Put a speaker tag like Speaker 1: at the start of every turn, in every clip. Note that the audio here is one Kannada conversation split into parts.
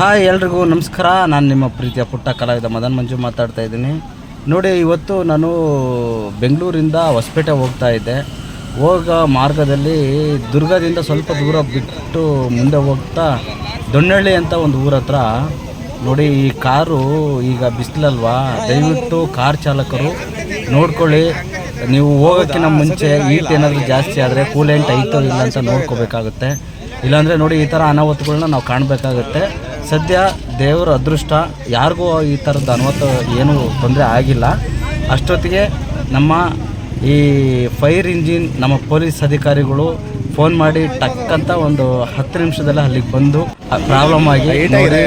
Speaker 1: ಹಾಯ್ ಎಲ್ರಿಗೂ ನಮಸ್ಕಾರ. ನಾನು ನಿಮ್ಮ ಪ್ರೀತಿಯ ಪುಟ್ಟ ಕಲಾವಿದ ಮದನ್ ಮಂಜು ಮಾತಾಡ್ತಾ ಇದ್ದೀನಿ. ನೋಡಿ, ಇವತ್ತು ನಾನು ಬೆಂಗಳೂರಿಂದ ಹೊಸಪೇಟೆ ಹೋಗ್ತಾ ಇದ್ದೆ. ಹೋಗೋ ಮಾರ್ಗದಲ್ಲಿ ದುರ್ಗದಿಂದ ಸ್ವಲ್ಪ ದೂರ ಬಿಟ್ಟು ಮುಂದೆ ಹೋಗ್ತಾ ದೊಣ್ಣಳ್ಳಿ ಅಂತ ಒಂದು ಊರ ಹತ್ರ. ನೋಡಿ, ಈ ಕಾರು ಈಗ ಬಿಸಿಲಲ್ವಾ? ದಯವಿಟ್ಟು ಕಾರ್ ಚಾಲಕರು ನೋಡ್ಕೊಳ್ಳಿ. ನೀವು ಹೋಗೋಕ್ಕಿಂತ ಮುಂಚೆ ಈಟ್ ಏನಾದರೂ ಜಾಸ್ತಿ ಆದರೆ ಕೂಲೆಂಟ್ ಐತೋ ಇಲ್ಲ ಅಂತ ನೋಡ್ಕೋಬೇಕಾಗುತ್ತೆ. ಇಲ್ಲಾಂದರೆ ನೋಡಿ, ಈ ಥರ ಅನಾಹುತಗಳನ್ನ ನಾವು ಕಾಣಬೇಕಾಗುತ್ತೆ. ಸದ್ಯ ದೇವರ ಅದೃಷ್ಟ ಯಾರಿಗೂ ಈ ಥರದ ಅನುಮತ ಏನೂ ತೊಂದರೆ ಆಗಿಲ್ಲ. ಅಷ್ಟೊತ್ತಿಗೆ ನಮ್ಮ ಈ ಫೈರ್ ಇಂಜಿನ್ ನಮ್ಮ ಪೊಲೀಸ್ ಅಧಿಕಾರಿಗಳು ಫೋನ್ ಮಾಡಿ ಟಕ್ ಅಂತ ಒಂದು ಹತ್ತು ನಿಮಿಷದಲ್ಲಿ ಅಲ್ಲಿಗೆ ಬಂದು ಪ್ರಾಬ್ಲಮ್ ಆಗಿ ಇದು ಏನಿದೆ?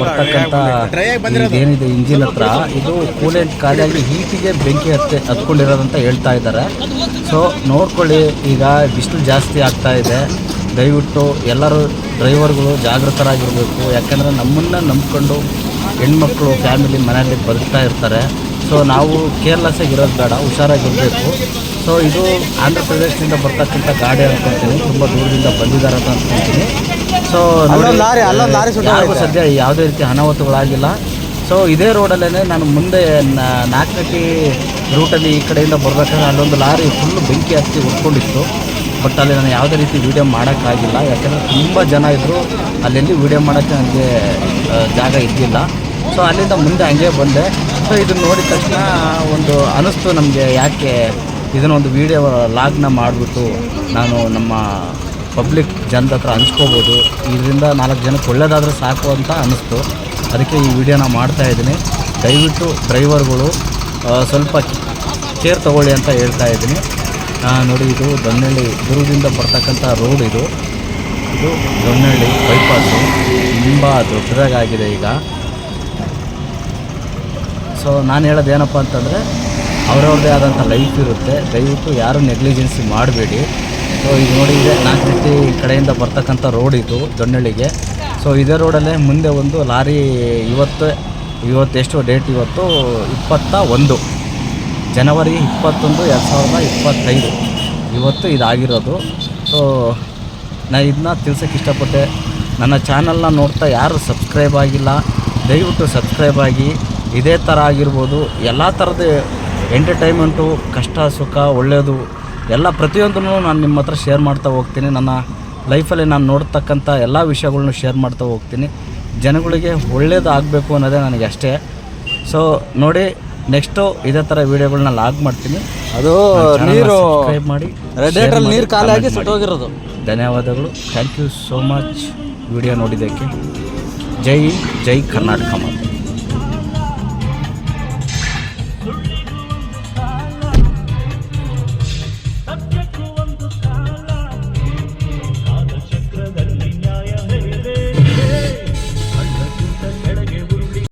Speaker 1: ಬರ್ತಕ್ಕಂಥ ಇಂಜಿನ್ ಹತ್ರ ಇದು ಕೂಲೆಂಟ್ ಖಾಲಿಯಾಗಿ ಹೀಟಿಗೆ ಬೆಂಕಿ ಹತ್ತಿ ಹತ್ಕೊಂಡಿರೋದಂತ ಹೇಳ್ತಾ ಇದ್ದಾರೆ. ಸೊ ನೋಡ್ಕೊಳ್ಳಿ ಈಗ ಬಿಸಿಲು ಜಾಸ್ತಿ ಆಗ್ತಾ ಇದೆ. ದಯವಿಟ್ಟು ಎಲ್ಲರೂ ಡ್ರೈವರ್ಗಳು ಜಾಗೃತರಾಗಿರಬೇಕು. ಯಾಕಂದರೆ ನಮ್ಮನ್ನು ನಂಬ್ಕೊಂಡು ಹೆಣ್ಮಕ್ಳು ಫ್ಯಾಮಿಲಿ ಮನೆಯಲ್ಲಿ ಬದುಕ್ತಾ ಇರ್ತಾರೆ. ಸೊ ನಾವು ಕೇರ್ಲೆಸ್ ಆಗಿರೋದು ಬೇಡ ಹುಷಾರಾಗಿರಬೇಕು. ಸೊ ಇದು ಆಂಧ್ರ ಪ್ರದೇಶದಿಂದ ಬರ್ತಕ್ಕಂಥ ಗಾಡಿ ಅನ್ಕೊತೀನಿ. ತುಂಬ ದೂರದಿಂದ ಬಂದಿದ್ದಾರೆ ಅಂತ ಅನ್ಕೊತೀನಿ. ಸೊ. ಯಾರಿಗೂ ಸದ್ಯ ಯಾವುದೇ ರೀತಿ ಅನಾಹುತಗಳಾಗಿಲ್ಲ. ಸೊ ಇದೇ ರೋಡಲ್ಲೇ ನಾನು ಮುಂದೆ ನಾಲ್ಕಟ್ಟಿ ರೂಟಲ್ಲಿ ಈ ಕಡೆಯಿಂದ ಬರ್ಬೇಕಾದ್ರೆ ಅಲ್ಲೊಂದು ಲಾರಿ ಫುಲ್ಲು ಬೆಂಕಿ ಹತ್ತಿ ಉಟ್ಕೊಂಡಿತ್ತು ಬಟ್ ಅಲ್ಲಿ ನಾನು ಯಾವುದೇ ರೀತಿ ವೀಡಿಯೋ ಮಾಡೋಕ್ಕಾಗಿಲ್ಲ. ಯಾಕೆಂದರೆ ತುಂಬ ಜನ ಇದ್ದರು ಅಲ್ಲೆಲ್ಲಿ ವೀಡಿಯೋ ಮಾಡೋಕ್ಕೆ ನನಗೆ ಜಾಗ ಇದ್ದಿಲ್ಲ. ಸೊ ಅಲ್ಲಿಂದ ಮುಂದೆ ಹಂಗೆ ಬಂದೆ. ಸೊ ಇದನ್ನು ನೋಡಿದ ತಕ್ಷಣ ಒಂದು ಅನಿಸ್ತು ನಮಗೆ ಯಾಕೆ ಇದನ್ನೊಂದು ವೀಡಿಯೋ ಲಾಗ್ನ ಮಾಡಿಬಿಟ್ಟು ನಾನು ನಮ್ಮ ಪಬ್ಲಿಕ್ ಜನದ ಹತ್ರ ಹಂಚ್ಕೋಬೋದು. ಇದರಿಂದ ನಾಲ್ಕು ಜನಕ್ಕೆ ಒಳ್ಳೇದಾದರೆ ಸಾಕು ಅಂತ ಅನ್ನಿಸ್ತು ಅದಕ್ಕೆ ಈ ವಿಡಿಯೋನ ಮಾಡ್ತಾ ಇದ್ದೀನಿ. ದಯವಿಟ್ಟು ಡ್ರೈವರ್ಗಳು ಸ್ವಲ್ಪ ಕೇರ್ ತಗೊಳ್ಳಿ ಅಂತ ಹೇಳ್ತಾ ಇದ್ದೀನಿ. ನೋಡಿ ಇದು ದೊನ್ನಳ್ಳಿ, ದೂರದಿಂದ ಬರ್ತಕ್ಕಂಥ ರೋಡ್ ಇದು. ಇದು ದೊನ್ನಳ್ಳಿ ಬೈಪಾಸು ತುಂಬ ದೊಡ್ಡದಾಗಿದೆ ಈಗ. ಸೊ ನಾನು ಹೇಳೋದು ಏನಪ್ಪ ಅಂತಂದರೆ, ಅವರವ್ರದ್ದೇ ಆದಂಥ ಲೈಫ್ ಇರುತ್ತೆ. ದಯವಿಟ್ಟು ಯಾರೂ ನೆಗ್ಲಿಜೆನ್ಸಿ ಮಾಡಬೇಡಿ. ಸೊ ಈಗ ನೋಡಿ ಇದೆ ರೀತಿ ಕಡೆಯಿಂದ ಬರ್ತಕ್ಕಂಥ ರೋಡ್ ಇದು ದೊನ್ನಳ್ಳಿಗೆ. ಸೊ ಇದೇ ರೋಡಲ್ಲೇ ಮುಂದೆ ಒಂದು ಲಾರಿ, ಇವತ್ತು ಇವತ್ತು ಎಷ್ಟು ಡೇಟ್ ಇವತ್ತು? ಇಪ್ಪತ್ತ ಒಂದು. ಜನವರಿ ಇಪ್ಪತ್ತೊಂದು ಎರಡು ಸಾವಿರದ ಇಪ್ಪತ್ತೈದು. ಇವತ್ತು ಇದಾಗಿರೋದು. ಸೊ ನಾ ಇದನ್ನ ತಿಳ್ಸೋಕ್ಕೆ ಇಷ್ಟಪಟ್ಟೆ. ನನ್ನ ಚಾನಲ್ನ ನೋಡ್ತಾ ಯಾರು ಸಬ್ಸ್ಕ್ರೈಬ್ ಆಗಿಲ್ಲ, ದಯವಿಟ್ಟು ಸಬ್ಸ್ಕ್ರೈಬ್ ಆಗಿ. ಇದೇ ಥರ ಆಗಿರ್ಬೋದು. ಎಲ್ಲ ಥರದ ಎಂಟರ್ಟೈನ್ಮೆಂಟು ಕಷ್ಟ, ಸುಖ ಒಳ್ಳೆಯದು ಎಲ್ಲ ಪ್ರತಿಯೊಂದನ್ನು ನಾನು ನಿಮ್ಮ ಹತ್ರ ಶೇರ್ ಮಾಡ್ತಾ ಹೋಗ್ತೀನಿ. ನನ್ನ ಲೈಫಲ್ಲಿ ನಾನು ನೋಡ್ತಕ್ಕಂಥ ಎಲ್ಲ ವಿಷಯಗಳ್ನು ಶೇರ್ ಮಾಡ್ತಾ ಹೋಗ್ತೀನಿ. ಜನಗಳಿಗೆ ಒಳ್ಳೇದಾಗಬೇಕು ಅನ್ನೋದೇ ನನಗೆ ಅಷ್ಟೇ ಸೊ ನೋಡಿ ನೆಕ್ಸ್ಟು ಇದೇ ಥರ ವೀಡಿಯೋಗಳನ್ನ ಲಾಗ್ ಮಾಡ್ತೀನಿ.
Speaker 2: ಅದು ನೀರು
Speaker 1: ಮಾಡಿ
Speaker 2: ನೀರು ಖಾಲಿ ಆಗಿ. ಸುಟ್ಟೋಗಿರೋದು.
Speaker 1: ಧನ್ಯವಾದಗಳು. Thank you so much video ನೋಡಿದ್ದಕ್ಕೆ. ಜೈ ಜೈ ಕರ್ನಾಟಕ ಮಾತು.